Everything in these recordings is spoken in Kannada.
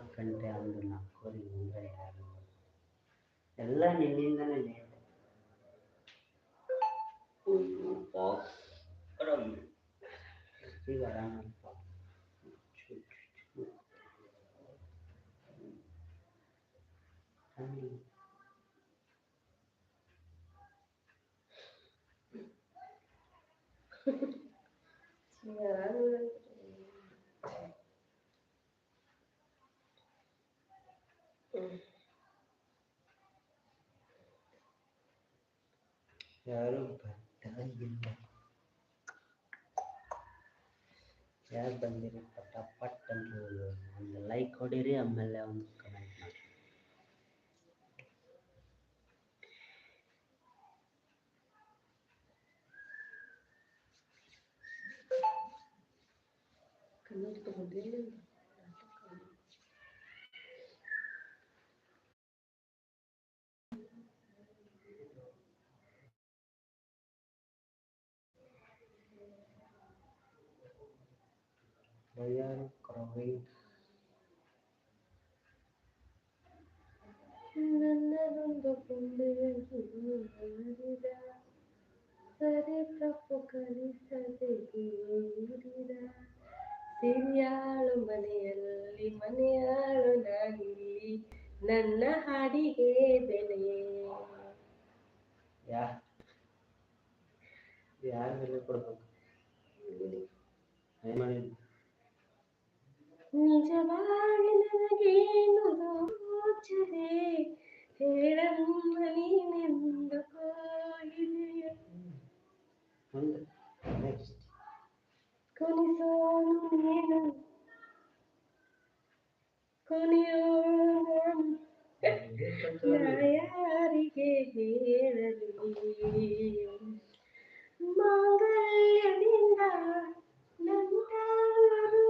ನಾಲ್ಕು ಗಂಟೆ ಒಂದು ನಾಲ್ಕೂವರೆ ಮುಂದೆ ಯಾರು ಎಲ್ಲ ನಿನ್ನಿಂದನೇ ಲೇಟ್ ಈಗ ಆರಾಮಪ್ಪ ಹ್ಮ್. ಯಾರು ಬರ್ತಾಯಿಲ್ಲ ಯಾರು ಬಂದಿರಿ ಪಟ ಪಟ್ ಅಂತ ಒಂದು ಲೈಕ್ ಹೊಡೀರಿ ಆಮೇಲೆ ಒಂದು ಕಮೆಂಟ್ ಮಾಡಿ ಕನ್ನಡ ತಗೊಂಡಿಲ್ಲ ಯಾರು ಕ್ರೌಡಿ ನನ್ನದೊಂದು ಕೊಂಡಿದ ಸರಿ ತಪ್ಪು ಕಲಿಸದೆ ದೂರಿದ ಸಿರಿಯಾಳು ಮನೆಯಲ್ಲಿ ಮನೆಯಾಳು ನಾನಿಲ್ಲಿ ನನ್ನ ಹಾಡಿಗೆ ಬೆಲೆ ಯಾ ಯಾರ ಬೆಲೆ ಕೊಡ್ಬೇಕು ಏನ್ ಮಾಡಿದ್ದು ನಿಜವಾಗಿ ನನಗೇನು ಗೋಚರೆ ಹೇಳಮ್ಮ ನೀನೆಂದು ಕೋಗಿದೆಯ ಮುಂದೆ ನೆಕ್ಸ್ಟ್ ಕೊನಿಸೋನು ನೀನು ಕೊನೆಯೋಳು ನಾನು ನಾ ಯಾರಿಗೆ ಹೇಳಲಿ ಮಾಂಗಲ್ಯದಿಂದ ನಂಟಾದರು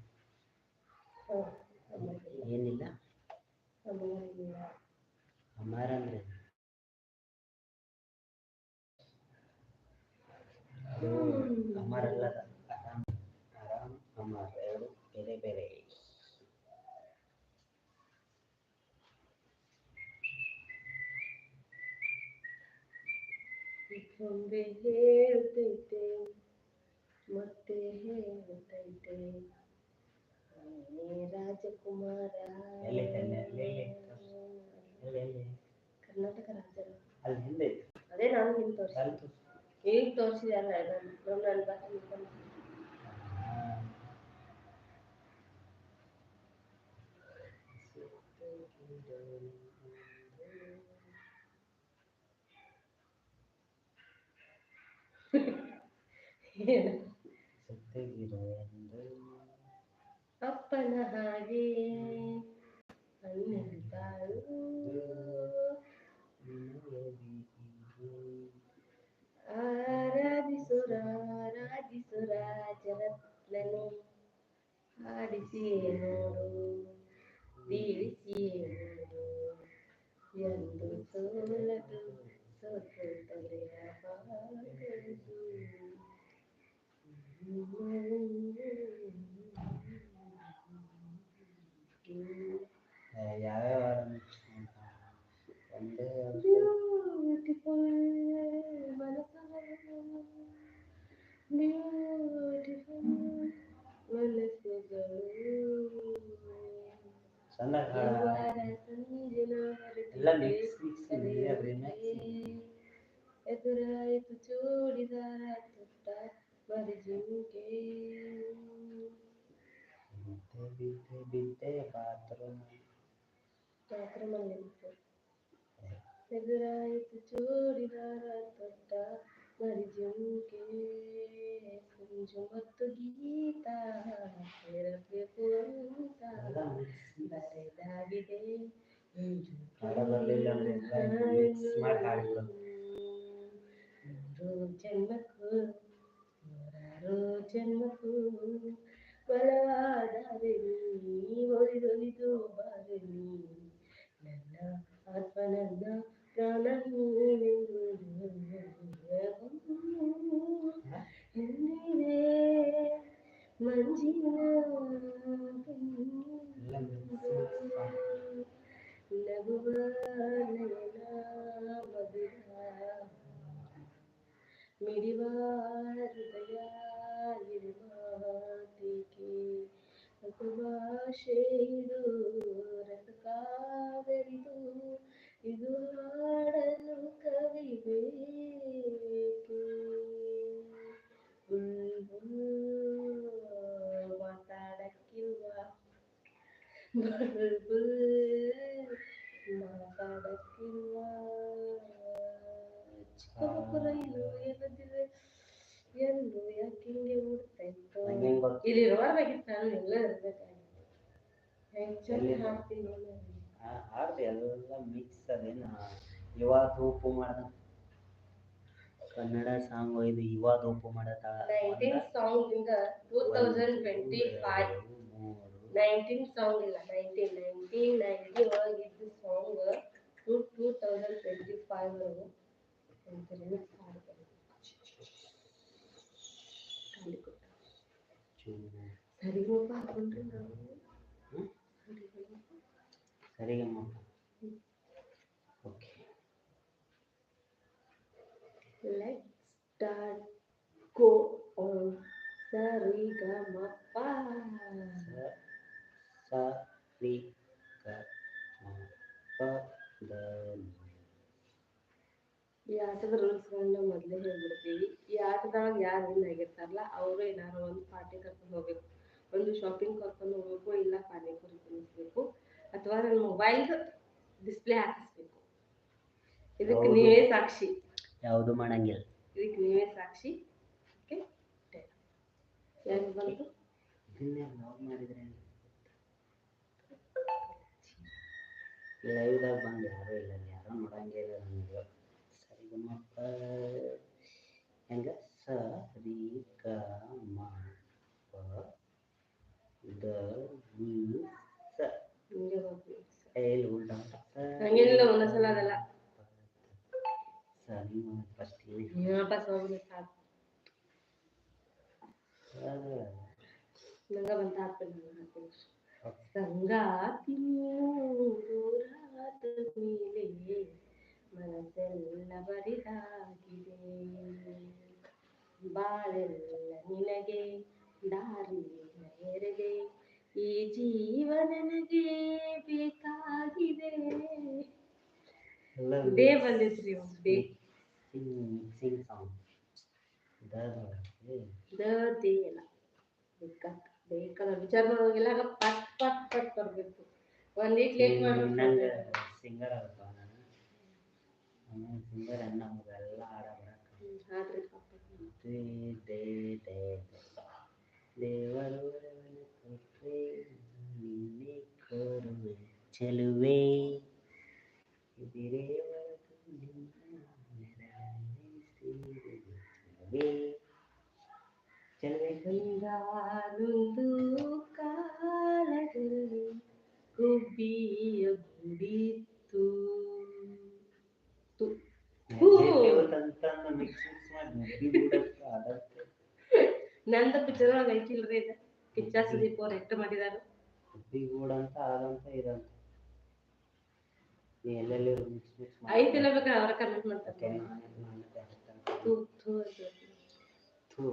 ಏನಿಲ್ಲ ಅಮರ ಅಂದ್ರೆ ಅದು ಅಮರ್ ಅಲ್ಲ ಅದು. ಆರಾಮ್ ಆರಾಮ್ ಅಮರ್ ಎರಡು ಬೇರೆ ಬೇರೆ ಗೊಂಬೆ ಹೇಳುತ್ತೈತೆ ಮತ್ತೆ ಹೇಳುತ್ತೈತೆ ಕರ್ನಾಟಕ ರಾಜರ ಅಲ್ಲಿ ಹಿಂದೆ ಐತೆ. ಅದೇ ನಾನು ನಿಮ್ಗೆ ತೋರಿಸಿ ಅಲ್ಲಿ ತೋರ್ಸು. ಈಗ ತೋರಿಸಿದಲ್ಲ ನಾನು ನನ್ನ ಭಾಷೆ ನಿಂತ್ಕೊಂಡು ಆ. ಜಗತ್ನನ್ನು ಆಡಿಸಿ ನೋಡು ಬೀಳಿಸಿ ನೋಡು ಎಂದು ಸೋಲದು ಸೋತು ತಲೆಯ ಎದುರಾಯಿತು churidar ತುಟ್ಟ ಮರಿಜುಂಕೆ Binte, binte, binte, patron. Patron lento. Negrai darat pada mari jungke kunjung waktu kita terapi ಬಲವಾದರೆ ನೀ ಒಲಿದೊಲಿದು ಬಾರೆ ನೀ ನನ್ನ ಆತ್ಮ ನನ್ನ ಪ್ರಾಣ ನೀನೆಂದು ಹಿಂದಿದೆ ಮಂಜಿನ ಎಲ್ಲ cheiro ಧೂಪು ಮಾಡಕ ನೈನ್ಟೀನ್ ಸಾಂಗ್ ಇಂದ two thousand twenty five nineteen song ಇಲ್ಲ nineteen nineteen ninety ಒಳಗಿದ್ದು song to two thousand twenty five ವರೆಗೂ ರಿಮಿಕ್ಸ್ ಹಾಡ್ತಾರೆ ಖಾಲಿ ಕೊಟ್ಟ ಸರಿಗಪ್ಪ ಹಾಕೊಂಡ್ರಿ ನಾವು ಸರಿಗಪ್ಪ ಸರಿಗಮ್ಮ okay Let's start. Go on. Sarigama-pa. ಸ ರಿ ಗ ಮ ಪ ದ ನಿ. ಈ ಆಟದ ರೂಲ್ಸ್ಗಳನ್ನ ಮೊದಲೇ ಹೇಳ್ಬಿಡ್ತೀವಿ ಈ ಆಟದೊಳಗೆ ಯಾರು ವಿನ್ ಆಗಿರ್ತಾರಲ್ಲ ಅವರು ಏನಾದ್ರು ಒಂದು ಪಾರ್ಟಿ ಕರ್ಕೊಂಡು ಹೋಗ್ಬೇಕು ಒಂದು ಶಾಪಿಂಗ್ ಕರ್ಕೊಂಡು ಹೋಗ್ಬೇಕು ಇಲ್ಲ ಪಾನಿಪುರಿ ತಿನ್ನಿಸ್ಬೇಕು ಅಥವಾ ನನ್ನ ಮೊಬೈಲ್ ಡಿಸ್ಪ್ಲೇ ಹಾಕಿಸ್ಬೇಕು. ಇದಕ್ಕೆ ನೀವೇ ಸಾಕ್ಷಿ. ಯಾವುದು ಮಾಡಂಗಿಲ್ಲ. ಇದಕ್ಕೆ ನೀವೇ ಸಾಕ್ಷಿ. ಓಕೆ ಯಾರು ಬಂತು ಇದನ್ನೇ ಲವ್ ಮಾಡಿದ್ರೆ ಲೈವ್ದಾಗ ಬಂದು ಯಾರೂ ಇಲ್ಲ. ಯಾರೋ ನೋಡಂಗೆ ಇಲ್ಲ ನನಗೆ ಸರಿಗಮ್ಮಪ್ಪ ಹೆಂಗ? ಸ ರಿ ಗ ಮ ಪ ದ ವಿ ಸ. ಹಿಂಗೆ ಹೋಗ್ಬೇಕು. ಏಲ್ ಉಲ್ಟಾ ಹಂಗೇನಿಲ್ಲ ಒಂದೊಂದ್ಸಲ ಅದೆಲ್ಲ ಸ ನೀವು ಫಸ್ಟ್ ವಾಪಸ್ ಹೋಗ್ಬೇಕು ಸಾಕು ನಂಗ ಬಂತ ಹಾಕ್ಬೇಕು ನಾನು ಹಾಕ್ತೀನಿ ಸಂಗಾತಿ ದೂರಾದ ಮೇಲೆ ಮನಸ್ಸೆಲ್ಲ ಬರಿದಾಗಿದೆ ಬಾಳೆಲ್ಲ ನಿನಗೆ ದಾರಿ ಎರೆದೆ ಈ ಜೀವ ನನಗೆ ಬೇಕಾಗಿದೆ ಡೇ ಬಂದಿದ್ರಿ ಡೇ ಮಿಕ್ಸಿಂಗ್ ಸಾಂಗ್ ದ ದೇ ಬೇಕಂತ ಬೇಕಲ್ಲ ವಿಚಾರ ಪಟ್ ಪಟ್ ಪಟ್ ಬರಬೇಕು. ಒಂದು ಇಟ್ ಲೇಟ್ ಸಿಂಗರ್ ಆಗಪ್ಪ ನಾನು? ಆಮೇಲೆ ಸಿಂಗರ್ ಅನ್ನ ನಮಗೆಲ್ಲ ಹಾಡ ಬರಕ್ಕೆ ಹಾಡ್ರಿ ಪಾಪ. ದೇ ದೇ ದೇ ದೇವರು ಕೊಟ್ಟರೆ ಕೊಟ್ರೆ ನಿನ್ನೆ ಕೋರುವೆ ಚೆಲುವೆ ಇದಿರೇವರೆಗೂ ನಿನ್ನ ನೆರಳಲ್ಲಿ ಸೇರುವೆ ಚೆಲುವೆ ಚೆಲುವೆ ಹಿಂಗಾನೊಂದು ಕಾಲದಲ್ಲಿ ಗುಬ್ಬಿಯ ಗುಡಿತ್ತು. ನಂದ ಪಿಕ್ಚರ್ ಒಳಗೆ ಐತಿಲ್ರಿ ಇದು. ಕಿಚ್ಚ ಸುದೀಪ್ ಅವ್ರು ಎಕ್ಟ್ ಮಾಡಿದಾರ. ಗೂಡ್ ಅಂತ ಅದಂತ ಇದಂತ. ಎಲ್ಲೆಲ್ಲಿ ಮಿಕ್ಸ್ ಮಿಕ್ಸ್ ಐತಿಲ್ಲ ಬೇಕಾದ್ರೆ ಅವ್ರ ಕಮೆಂಟ್ ಮಾಡ್ತಾರೆ ತು ತು ಅಂತ ಹೇಳ್ತಾರೆ. ಥೂ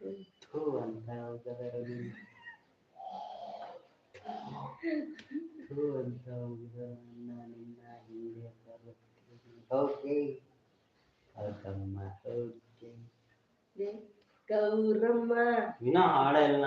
ಹ್ಮ್. ಥೂ ಅಂತ ಹೋಗದಾರ ನೀನು ಥೂ ಅಂತ ಹೋಗದನ್ನ ನಿನ್ನ ಹಿಂದೆ ಬರುತ್ತೀನಿ ಓಕೆ ಅದಮ್ಮ ಓಕೆ ಏ, ಗೌರಮ್ಮ ಇನ್ನೂ ಹಾಡೆಲ್ಲ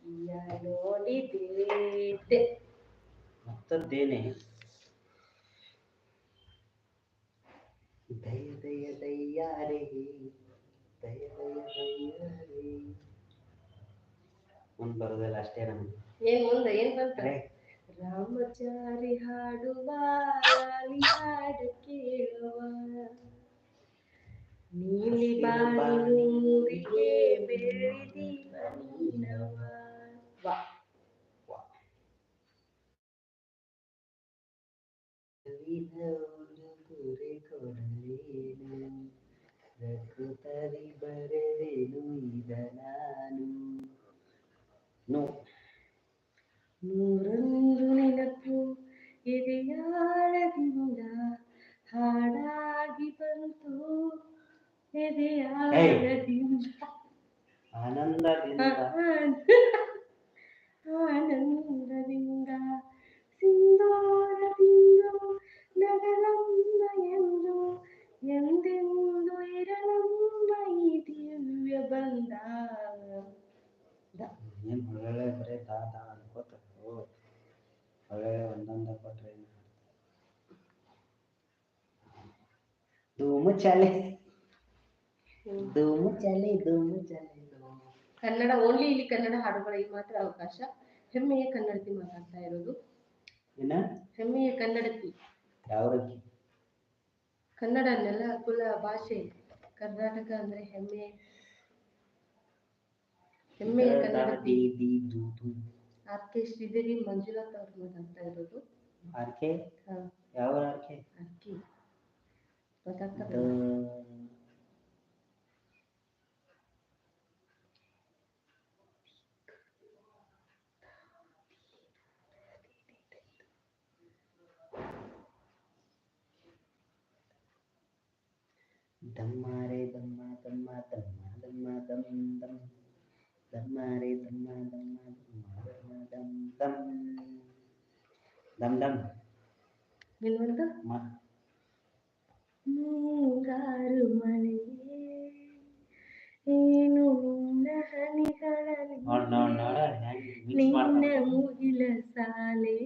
ಹೊಸ ಹಕ್ಕಿಯ ನೋಡಿದೆ ಮತ್ತದ್ದೇನೆ ದಯ ದಯ ದಯ್ಯಾರೆ ದಯ ದಯ ದಯ್ಯಾರೆ ಮುಂದೆ ಬರೋದಿಲ್ಲ ಅಷ್ಟೇ ನಮ್ಗೆ ಏನ್ ಮುಂದೆ ಏನ್ ಬಂತ ಅರೆ ರಾಮಚಾರಿ ಹಾಡುವ ಲಾಲಿ ಹಾಡು ಕೇಳುವ ನೀಲಿ ಬಾಳಿಗೆ ಬೆಳೆದಿವ ನೀನವ ಉಡುಗೊರೆ ಕೊಡಲೇನು ಪ್ರಕೃತರಿ ಬರೆದೆನು ಇದ ನಾನು ನೋ ನೂರೊಂದು ನೆನಪು ಎದೆಯಾಳದಿಂದ ಹಾಡಾಗಿ ಬಂತು ಎದೆಯಾಳದಿಂದ ಆನಂದದಿಂದ ಏನು ಒಳ್ಳೊಳ್ಳೆ ಬರೀ ದಾ ದಾ ಅನ್ಕೋತ ಓ ಒಳ್ಳೊಳ್ಳೆ ಒಂದೊಂದ ಕೊಟ್ರೆ ಏನು ಧೂಮು ಚಾಲೆ ಧೂಮು ಚಾಲೆ ಧೂಮು ಚಾಲೆ ಧೂಮು ಕನ್ನಡ ಓನ್ಲಿ ಇಲ್ಲಿ ಕನ್ನಡ ಹಾಡುಗಳಿಗೆ ಮಾತ್ರ ಅವಕಾಶ. ಹೆಮ್ಮೆಯ ಕನ್ನಡತಿ ಮಾತಾಡ್ತಾ ಇರೋದು. ಹೆಮ್ಮೆಯ ಕನ್ನಡತಿ. ಕನ್ನಡ ಕನ್ನಡನೆಲ್ಲ ಕುಲ ಭಾಷೆ. ಕರ್ನಾಟಕ ಅಂದ್ರೆ ಹೆಮ್ಮೆ ಹೆಮ್ಮೆಯ ಕನ್ನಡತಿ. ಆರ್ ಕೆ ಶ್ರೀದೇವಿ ಮಂಜುನಾಥ್ ಅವ್ರು ಮಾತಾಡ್ತಾ ಇರೋದು. ಆರ್ಕೆ ಹಾ. ಯಾವ ಆರ್ ಕೆ? R K. ದಮ್ಮಾರೆ ದಮ್ಮ ದಮ್ಮ ದಮ್ಮ ದಮ್ಮ ದಮ್ ದಮ್ ದಮ್ಮಾರೆ ದಮ್ಮ ದಮ್ಮ ದಮ್ಮ ದಮ್ಮ ದಮ್ ದಮ್ ದಮ್ ದಮ್ ಇನ್ನೊಂದು ಮ ಮುಂಗಾರು ಮಳೆಯೇ ಏನು ನಿನ್ನ ಹನಿಗಳಲ್ಲಿ ನೋಡ್ ನೋಡ್ ನೋಡ ಹೆಂಗ್ ಮಿಕ್ಸ್ ನಿನ್ನ ಮಾಡ್ತಾನೆ ಮುಗಿಲ ಸಾಲೆ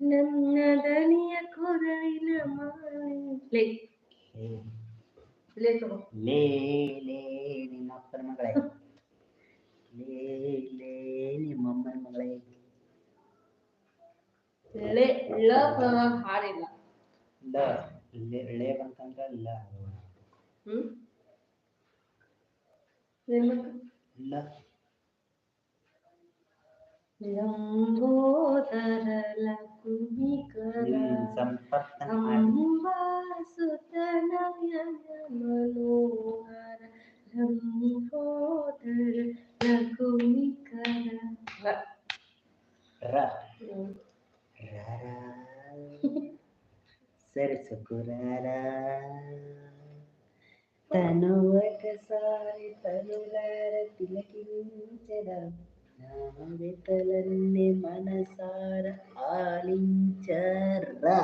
ನನ್ನ ದನಿಯ ಕೊರಳಿನ ಮಾಲೆ ಲೇ ಲೇ ನಿಮ್ಮ ಅಪ್ಪನ ಮಗಳೇ. ಲೇ ಲೇ ನಿಮ್ಮ ಅಮ್ಮನ ಮಗಳೇ. ಳ ಹಾಡಿಲ್ಲ ಇಲ್ಲ. ಲೇ ಲೇ ಬಂತಂದ್ರೆ ಲ. ಹ್ಮ್? మనోహర లంబోదర లఘుమికర సరసుకురార తనువట సారి తనులార తిలకించడం జ్ఞాపకాలన్నీ మనసార ఆలించరా.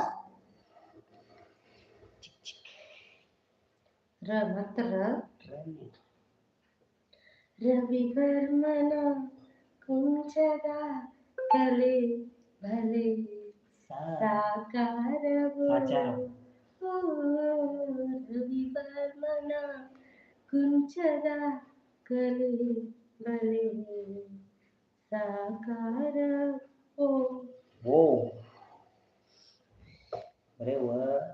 రవి వర్మన కుంచదా కలే భలే సాకారవు రవి కర్మన కుంచదా భలే ಮಾತ್ರ ರನ್ನಿ. ರವಿವರ್ಮನ ಕುಂಚದ ಕಲೆ ಭಲೆ ಸಾ ಸಾಕಾರವು ಆಚಾರ. ಓ, ರವಿವರ್ಮನ ಕುಂಚದ ಕಲೆ ಬಲೆ ಸಾಕಾರ ಓ ಓ ಬರೇ ವ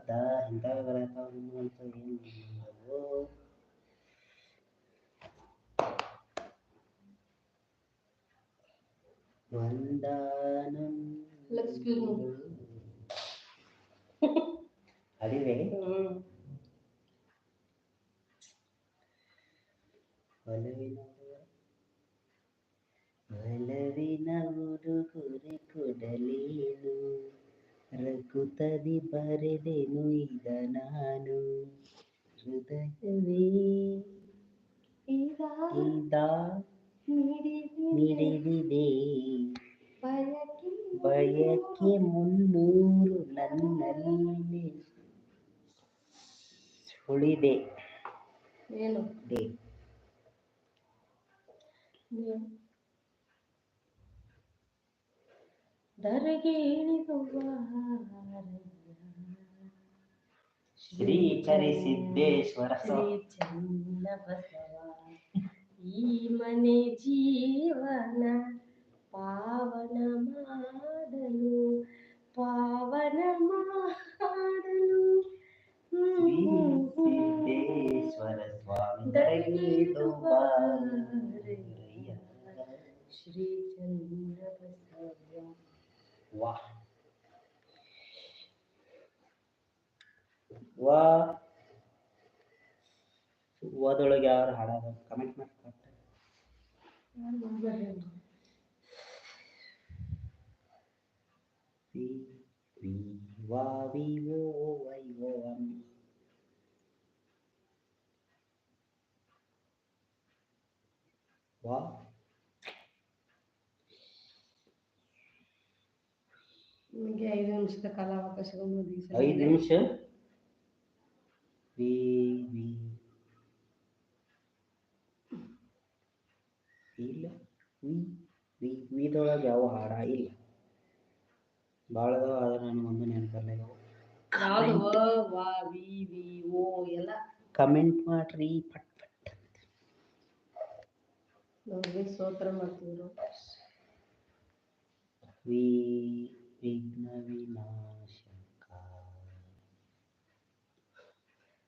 ದ ಇಂಥವೇ ಬರತ್ತಾವ ನಿಮ್ಮಂತ ಏನು ಓ ವಂದಾನಂ Excuse me. ಅಡಿವೆ ಹ್ಮ್ ಒಲವಿನ ಒಲವಿನ ಉಡುಗೊರೆ ಕೊಡಲೇನು ರಘುತದಿ ಬರೆದೆನು ಈಗ ನಾನು. ಹೃದಯವೇ ಮಿಡಿದಿದೆ ಬಯಕೆ ಮುನ್ನೂರು ನನ್ನಲ್ಲಿ ಉಳಿದೆ. ಏನು? ದೆ. ಧರೆಗೆ ಇಳಿದುವ ಶ್ರೀಕರಿಸಿದ್ದೇಶ್ವರ ಶ್ರೀ ಚನ್ನ ಬಸವ ಈ ಮನೆ ಜೀವನ ಪಾವನ ಮಾಡಲು ಪಾವನ ಮಾಡಲು ಶ್ರೀ ಸಿದ್ದೇಶ್ವರ ಸ್ವಾಮಿ ಧರೆಗಿಳಿದು ಬಾರಯ್ಯ. ಶ್ರೀ ಚನ್ನ ಬಸವ वाह। वाह। तो वाह थोड़ा क्या और हाड़ा कमेंट ಐದು ನಿಮಿಷದ ಕಾಲಾವಕಾಶವನ್ನು. ಐದು ನಿಮಿಷ. ವಿ ವಿ ಇಲ್ಲ. ವಿ ವಿ ವಿದೊಳಗೆ ಯಾವ ಹಾಡ ಇಲ್ಲ. ಭಾಳ ಅದಾವ ಆದ್ರೆ ನನಗೆ ಒಂದು ನೆನಪಲ್ಲ ಯಾವ್ದು ವ, ವ, ವಿ, ವಿ, ಓ ಎಲ್ಲ? ಕಮೆಂಟ್ ಮಾಡ್ರಿ ಪಟ್ ಪಟ್. ನೋಡ್ರಿ ಸ್ತೋತ್ರ ಮಾಡ್ತಿದ್ರು. ವಿ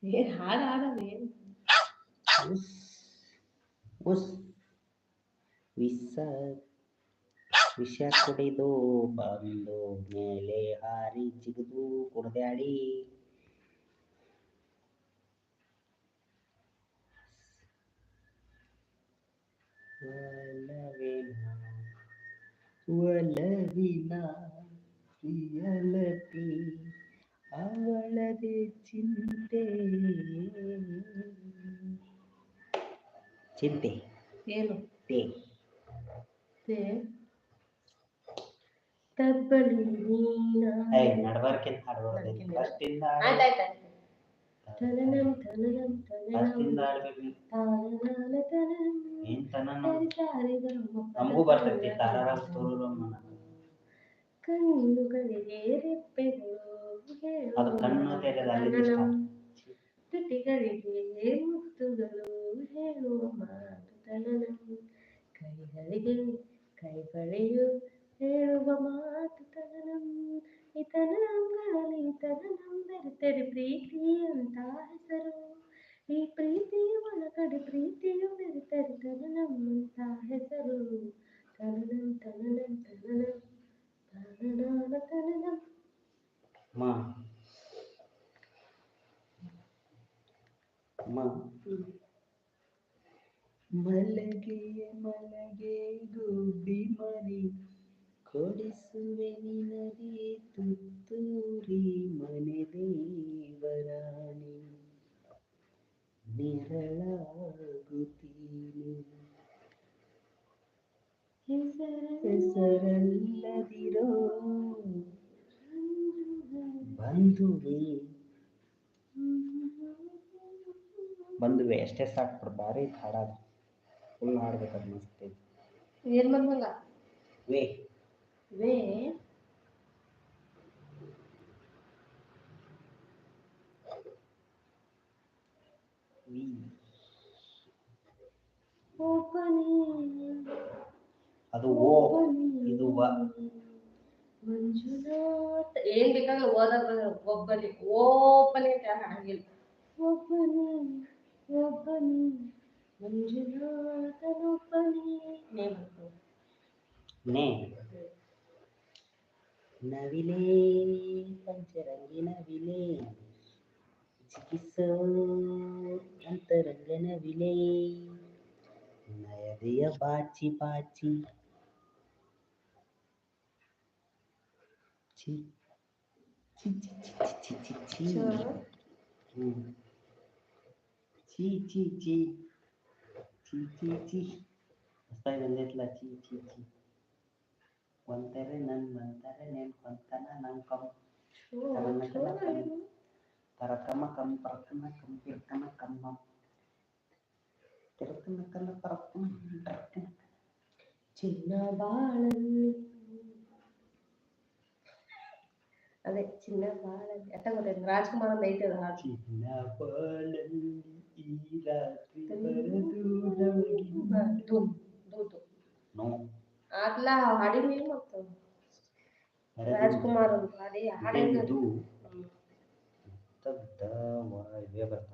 నేను ఆడాను నేను ఉస్ విస ವಿಷ ಕುಡಿದು ಬಂದು ಮೇಲೆ ಹಾರಿ ಜಿಗಿದು ಕುಡ್ದಾಡಿ ಒಲವಿನ ಒಲವಿನ ಪ್ರಿಯಲತಿ ಅವಳದೆ ಚಿಂತೆ. ಚಿಂತೆ. ಏನು? ತೇ. ತೇ. ತಬ್ಬಲಿ ನಡಬಾರ್ಕಿಂತ ಹಾಡ್ಬಾರ್ದು. ಅಷ್ಟಿಂದ ತನನಂ ನಮಗೂ ಬರ್ತೈತಿ. ಕಣ್ಣುಗಳಿಗೆ ರೆಪ್ಪೆಗಳು. ಅದು ಕಣ್ಣು ತೆರೆದ ಅಲ್ಲಿಂದ ತನನಂ. start. ತುಟಿಗಳಿಗೆ ಮುತ್ತುಗಳು ಹೇಳುವ ಮಾತು ತನನಂ ಕೈಗಳಿಗೆ ಕೈಗಳೆಯು ಹೇಳುವ ಮಾತು ತನನಂ ಇತನಂಗಳಲ್ಲಿ ತನನಂ ಬೆರೆತರೆ ಪ್ರೀತಿ ಅಂತ ಹೆಸರು ಈ ಪ್ರೀತಿಯ ಒಳಗಡೆ ಪ್ರೀತಿಯು ಬೆರೆತರೆ ತನನಂ ಅಂತ ಹೆಸರು ತನನಂ ತನನಂ ತನನಂ ತನನಾನ ತನನಂ ಅಮ್ಮ ಮ. ಮಲಗೆ ಮಲಗೆ ಗುಬ್ಬಿ ಮರಿ ಕೊಡಿಸುವೆ ನಿನಗೆ ತುತ್ತೂರಿ ಮನೆ ದೇವರಾಣಿ. ನೆರಳಾಗುತ್ತೀನಿ. ಹೆಸರಲ್ಲದಿರೋ ಬಂದುವೆ. ಬಂದುವೆ ಎಷ್ಟೇ ಸಾಕು ಬಾರಿ ಭಾರಿ ಹಾಡೋದು. ಫುಲ್ ಹಾಡ್ಬೇಕು ಅದು ಮಸ್ತ್ ಏನು ಬಂದಂಗ ವೇ. ವೇ. ಅದು ಓ ಇದು ವ. ಮಂಜುನಾಥ ಏನ್ ಬೇಕಾದ್ರೆ ಓದೋದು ಒಬ್ಬನೇ ಓಪನೇ ಅಂತ ಹಾಗಿಲ್ಲ ಒಬ್ಬನೇ ಒಬ್ಬನೇ ಮಂಜುನಾಥನೊಬ್ಬನೇ ನೇ ಬರ್ತಾವ ನೇ ನವಿಲೇ ಪಂಚರಂಗಿ ನವಿಲೇ ಚಿಕಿತ್ಸೋ ಅಂತರಂಗ ನವಿಲೇ ನಯದೆಯ Ci. Ci ci ci ci ci ci. Hmm. Ci ci ci. Ci ci ci. Stai venendo la ci ci ci. Quantare nan mantare nen quantana nan kom. Karena kena kam. Tara kama kam perkama kam pirkama kam mam. kena kama kama perkama. Tara kama. Chinna balan. ಅದೇ ಚಿನ್ನ ಬಾಳಲ್ಲಿ ಅಟ್ಟ ಗೊತ್ತೈತೆ ರಾಜ್ಕುಮಾರ್ ಒಂದು ಐತೆ ಅದ ಹಾಡು ಚಿನ್ನ ಬಾಳಲ್ಲಿ ಈ ರಾತ್ರಿ ಬರದು ನೋ. ಆತ್ಲ ಹಾಡಿನ ಮತ್ತು ರಾಜ್ಕುಮಾರ್ ಅಂತ ಹಾಡಿ ಹಾಡೇನು ಇದು. ತದ್ದ ವ ಇವೇ ಬರ್ತಾವ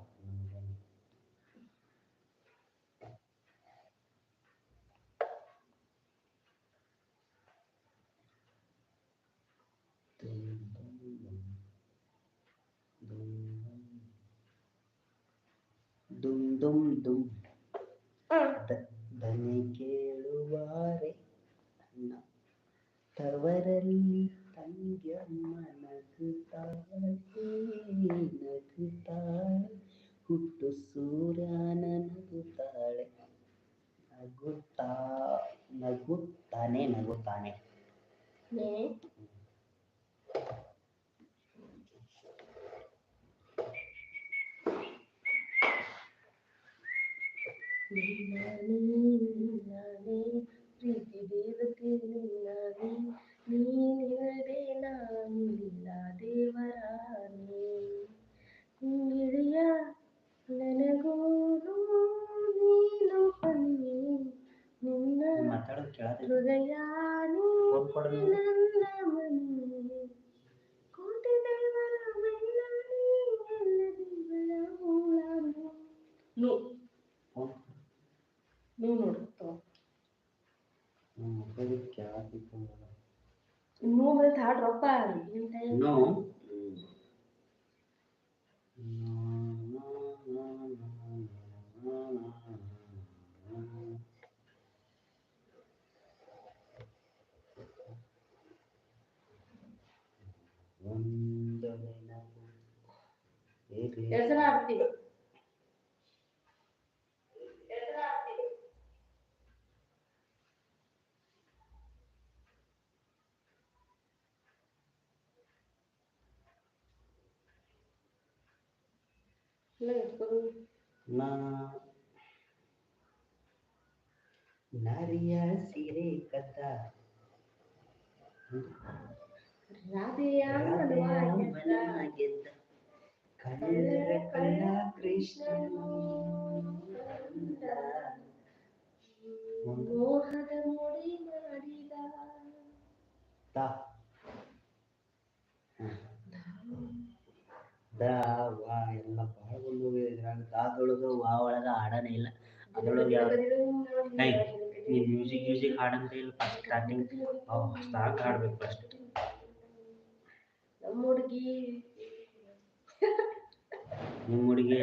ದುಮ್ ದುಮ್ ದುಮ್ ದ- ದನಿ ಕೇಳುವಾರೆ ಅಣ್ಣ ತವರಲ್ಲಿ ತಂಗ್ಯಮ್ಮ ನಗುತ್ತಾಳೆ ಫೋನ್ ನು ನೋಡು ತಗೋ. ನಮ್ಮ ಮಕ್ಕಳಿಗೆ ಕೇಳೋದಿತ್ತು ನು ಮತ್ತೆ ಹಾಡ್ರಪ್ಪ ಏನ್ ಟೈಮ್ ನೋ ಒಂದು ನೆನಪು ಹೇಗೆ ಹೆಸರು ನಾರಿಯ ಸೀರೆ ಕದ್ದ. ರಾಧೆಯ ಗೆದ್ದ ಕಳ್ಳರ ಕಳ್ಳ ಕೃಷ್ಣನು. ಮೋಹದ ಮುಡಿ ಮಾಡಿದ. ತ ದ. ಬಂದು ಇದ್ರಾಗ ದಾದೊಳಗ ವಾ ಒಳಗ ಹಾಡನೇ ಇಲ್ಲ. ಅದ್ರೊಳಗೆ ಯಾವ ನೀ ಮ್ಯೂಸಿಕ್ ಮ್ಯೂಸಿಕ್ ಹಾಡಂತ ಇಲ್ಲ ಫಸ್ಟ್ ಸ್ಟಾರ್ಟಿಂಗ್ ಸ್ಟಾರ್ಟ್ ಹಾಡ್ಬೇಕು ಫಸ್ಟ್ ನಮ್ಮ ಹುಡುಗಿ. ನಿಮ್ಮ ಹುಡುಗಿ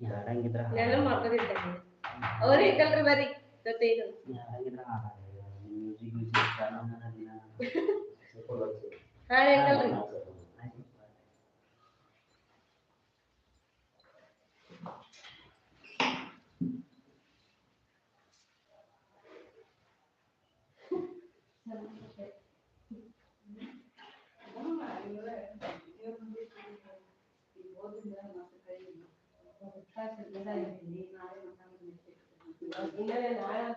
ಹಾಡಂಗಿದ್ರ ನೆಲ ಮಾಡ್ಕೊಂಡಿದ್ದೆ ಅವ್ರೇ ಕಲ್ರಿ ಬರೀ ಜೊತೆ ಹಾಡಂಗಿದ್ರ ಹಾಡ? ಮ್ಯೂಸಿಕ್ ಮ್ಯೂಸಿಕ್ ಹಾಡಂಗಿಲ್ಲ ಹೇಗಲ್ರಿ Nhớ để.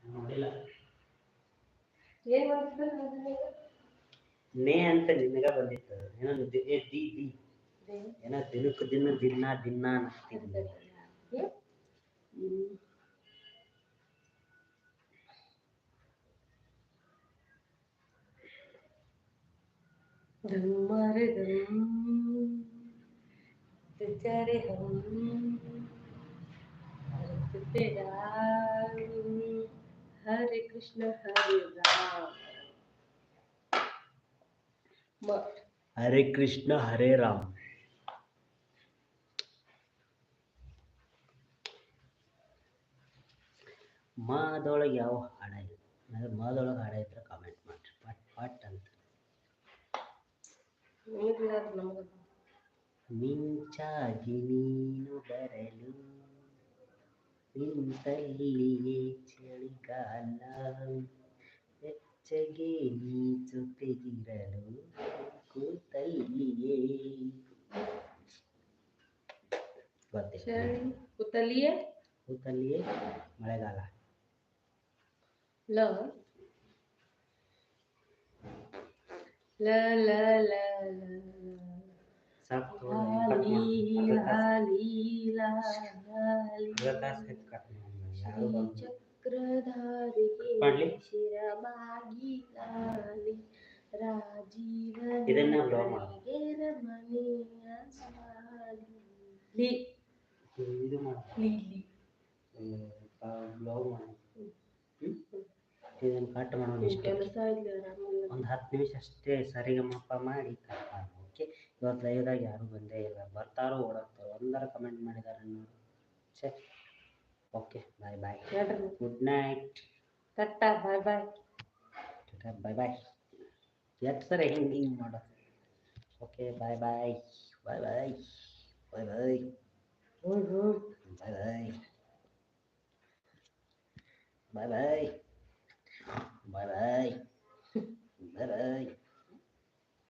ನೋಡಿಲ್ಲ ಏನ್ ಮಾಡ್ತಿದ್ದ ನೇ ಅಂತ ನಿನಗ ಬಂದಿತ್ತು ಏನೋ ದಿ- ಏ ದಿ ದಿ ಏನೋ ದಿನಕ್ಕೆ ದಿನ ದಿನ ದಿನ ಅನ್ನಿಸ್ತಿದ್ದೆ धम्मारे धम बेचारे हम भारत तेरा हरे कृष्ण हरे राम म ಹರೇ ಕೃಷ್ಣ ಹರೇ ರಾಮ್ ಮಾದೊಳಗೆ ಯಾವ ಹಾಡ ಇದೆ ಅಂದ್ರೆ ಮಾದೊಳಗೆ ಹಾಡ ಇದ್ರೆ ಕಾಮೆಂಟ್ ಮಾಡಿರಿ ಪಟ್ ಪಟ್ ಅಂತ ನಿಮಗಿಲ್ಲ ನಮಗ ಮಿಂಚಾಗಿ ನೀನು ಬರಲು ನಿಂತಲ್ಲಿಯೇ ಚಳಿಗಾಲ ಬೆಚ್ಚಗೆ ನೀ ಜೊತೆಗಿರಲು ಕೂತಲ್ಲಿಯೇ ಗೊತ್ತಿಲ್ಲ ಚಳಿ ಕೂತಲ್ಲಿಯೇ ಕೂತಲ್ಲಿಯೇ ಮಳೆಗಾಲ ಲ ಲ ಲ ಲ ಸಾಕು ಇದನ್ನ ಬ್ಲೋ ಮಾಡಿ ಇದು ಮಾಡಿ ಬ್ಲೋ ಮಾಡಿ ಇದನ್ನು ಕಟ್ ಮಾಡೋಣ ಒಂದು ಹತ್ತು ನಿಮಿಷ ಅಷ್ಟೇ ಸರಿಗಮಪ ಮಾಡಿ ಕಟ್ ಮಾಡ್ಬೋದು ಇವತ್ತು ಲೈವ್ದಾಗ ಯಾರೂ ಬಂದೇ ಇಲ್ಲ ಬರ್ತಾರೋ ಓಡಾಡ್ತಾರೋ ಒಂದರ ಕಮೆಂಟ್ ಮಾಡಿದ್ದಾರೆ ನೋಡಿ ಛೇ ಓಕೆ ಬಾಯ್ ಬಾಯ್ ಹೇಳ್ರಿ ಗುಡ್ ನೈಟ್ ತಟ್ಟ ಬಾಯ್ ಬಾಯ್ ಬಾಯ್ ಬಾಯ್ ಎಷ್ಟು ಸರಿ ಹಿಂಗೆ ಹಿಂಗೆ ಮಾಡೋ ಓಕೆ ಬಾಯ್ ಬಾಯ್ ಬಾಯ್ ಬಾಯ್ ಬಾಯ್ ಬಾಯ್ ಹೋಯ್ ಹೋಯ್ ಬಾಯ್ ಬಾಯ್ ಬಾಯ್ ಬಾಯ್ ಬಾಯ್ ಬಾಯ್ ಬಾಯ್ ಬಾಯ್